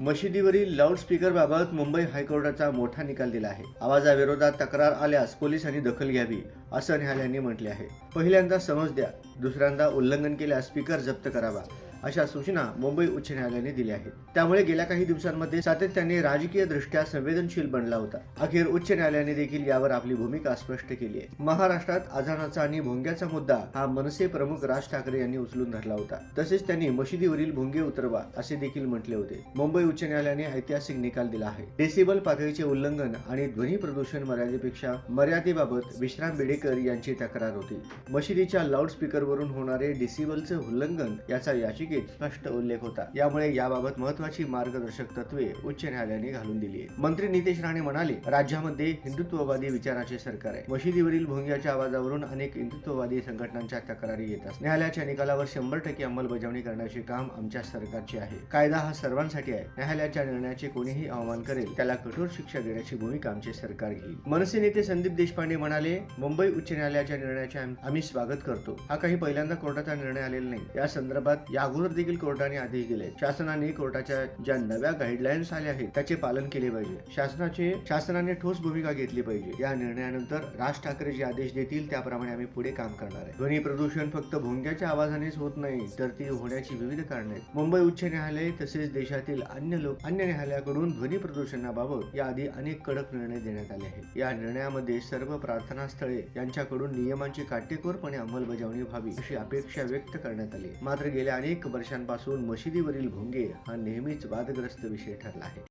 मशिदीवरील loudspeaker बाबत मुंबई हायकोर्टाचा मोठा निकाल दिला आहे. आवाजाविरोधात तक्रार आल्यास पोलिसांनी दखल घ्यावी असं न्यायालयाने म्हटले आहे. पहिल्यांदा समज द्या दुसऱ्यांदा उल्लंघन केल्यास स्पीकर जप्त करावा. अशा सूचना मुंबई उच्च न्यायालयाने दिल्या आहेत. त्यामुळे गेल्या काही दिवसांमध्ये सातत्याने राजकीय दृष्ट्या संवेदनशील बनला होता. अखेर उच्च न्यायालयाने देखील यावर आपली भूमिका स्पष्ट केली आहे. महाराष्ट्रात आझानाचा आणि भोंग्याचा मुद्दा हा मनसे प्रमुख राज ठाकरे यांनी उचलून धरला होता. तसेच त्यांनी मशिदीवरील भोंगे उतरवा असे देखील म्हटले होते. मुंबई उच्च न्यायालयाने ऐतिहासिक निकाल दिला आहे. डेसिबल पातळीचे उल्लंघन आणि ध्वनी प्रदूषण मर्यादेपेक्षा मर्यादेबाबत विश्राम बेडेकर यांची तक्रार होती. मशिदीच्या लाऊडस्पीकरवरून होणारे डेसिबलचे उल्लंघन याचा याचिकेत स्पष्ट उल्लेख होता. यामुळे याबाबत महत्वाची मार्गदर्शक तत्वे उच्च न्यायालयाने घालून दिली आहे मंत्री नितेश राणे म्हणाले राज्यामध्ये हिंदुत्ववादी विचाराचे सरकार आहे. मशिदीवरील भोंग्याच्या आवाजावरून अनेक हिंदुत्ववादी संघटनांच्या तक्रारी येतात न्यायालयाच्या निकालावर शंभर टक्के अंमलबजावणी करण्याचे काम आमच्या सरकारचे आहे. कायदा हा सर्वांसाठी आहे. न्यायालयाच्या निर्णयाचे कोणीही अवमान करेल त्याला कठोर शिक्षा देण्याची भूमिका आमचे सरकार घेईल. मनसे नेते संदीप देशपांडे म्हणाले मुंबई उच्च न्यायालयाच्या निर्णयाचे आम्ही स्वागत करतो. हा काही पहिल्यांदा कोर्टाचा निर्णय आलेला नाही. या संदर्भात या अगोदर देखील कोर्टाने आदेश दिले. शासनाने कोर्टाच्या ज्या नव्या गाईडलाईन्स आल्या आहेत त्याचे पालन केले पाहिजे. शासनाचे शासनाने ठोस भूमिका घेतली पाहिजे. या निर्णयानंतर राज ठाकरे जे आदेश देतील त्याप्रमाणे आम्ही पुढे काम करणार आहे. ध्वनी प्रदूषण फक्त भोंग्याच्या आवाजानेच होत नाही तर ती होण्याची विविध कारणे आहेत. मुंबई उच्च न्यायालय तसेच देशातील अन्य लोक अन्य न्यायालयाकडून ध्वनी प्रदूषणाबाबत याआधी अनेक कडक निर्णय देण्यात आले आहेत. या निर्णयामध्ये सर्व प्रार्थना स्थळे यांच्याकडून नियमांची काटेकोरपणे अंमलबजावणी व्हावी अशी अपेक्षा व्यक्त करण्यात आली. मात्र गेल्या अनेक वर्षांपासून मशिदीवरील भोंगे हा नेहमीच वादग्रस्त विषय ठरला आहे.